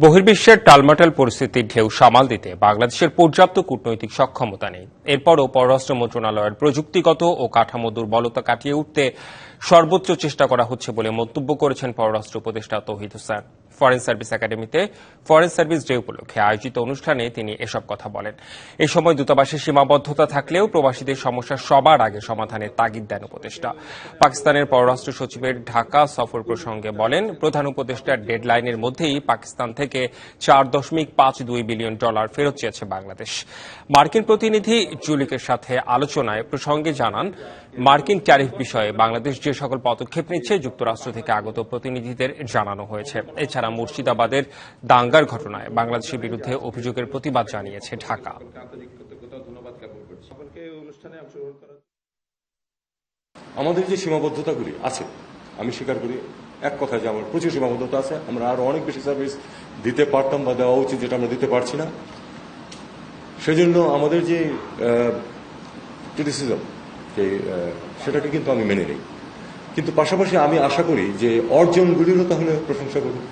বহির্বিশ্বের টালমাটাল পরিস্থিতির ঢেউ সামাল দিতে বাংলাদেশের পর্যাপ্ত কূটনৈতিক সক্ষমতা নেই। এরপরও পররাষ্ট্র মন্ত্রণালয়ের প্রযুক্তিগত ও কাঠামো দুর্বলতা কাটিয়ে উঠতে সর্বোচ্চ চেষ্টা করা হচ্ছে বলে মন্তব্য করেছেন পররাষ্ট্র উপদেষ্টা তৌহিদ হোসেন। ফরেন সার্ভিস একাডেমিতে ফরেন সার্ভিস ডে উপলক্ষে আয়োজিত অনুষ্ঠানে তিনি এসব কথা বলেন। এই সময় দূতাবাসের সীমাবদ্ধতা থাকলেও প্রবাসীদের সমস্যা সবার আগে সমাধানের তাগিদ দেন উপদেষ্টা। পাকিস্তানের পররাষ্ট্র সচিবের ঢাকা সফর প্রসঙ্গে বলেন, প্রধান উপদেষ্টার ডেডলাইনের মধ্যেই পাকিস্তান থেকে চার দশমিক পাঁচ দুই বিলিয়ন ডলার ফেরত চেয়েছে বাংলাদেশ। মার্কিন প্রতিনিধি জুলিকের সাথে আলোচনায় প্রসঙ্গে জানান, মার্কিন ট্যারিফ বিষয়ে বাংলাদেশ যে সকল পদক্ষেপ নিচ্ছে, যুক্তরাষ্ট্র থেকে আগত প্রতিনিধিদের জানানো হয়েছে। এছাড়া মুর্শিদাবাদের দাঙ্গার ঘটনায় বাংলাদেশের বিরুদ্ধে অভিযোগের প্রতিবাদ জানিয়েছে ঢাকা। আমাদের যে সীমাবদ্ধতাগুলি আছে, আমি স্বীকার করি, এক কথা যে আমার প্রচুর সীমাবদ্ধতা আছে, আমরা আরও অনেক বেশি সার্ভিস দিতে পারতাম বা দেওয়া উচিত যেটা আমরা দিতে পারছি না। সেজন্য আমাদের যে ক্রিটিসিজম যে সেটাকে কিন্তু আমি মেনে নিই। কিন্তু পাশাপাশি আমি আশা করি যে অর্জনগুলিরও তাহলে প্রশংসা করুন।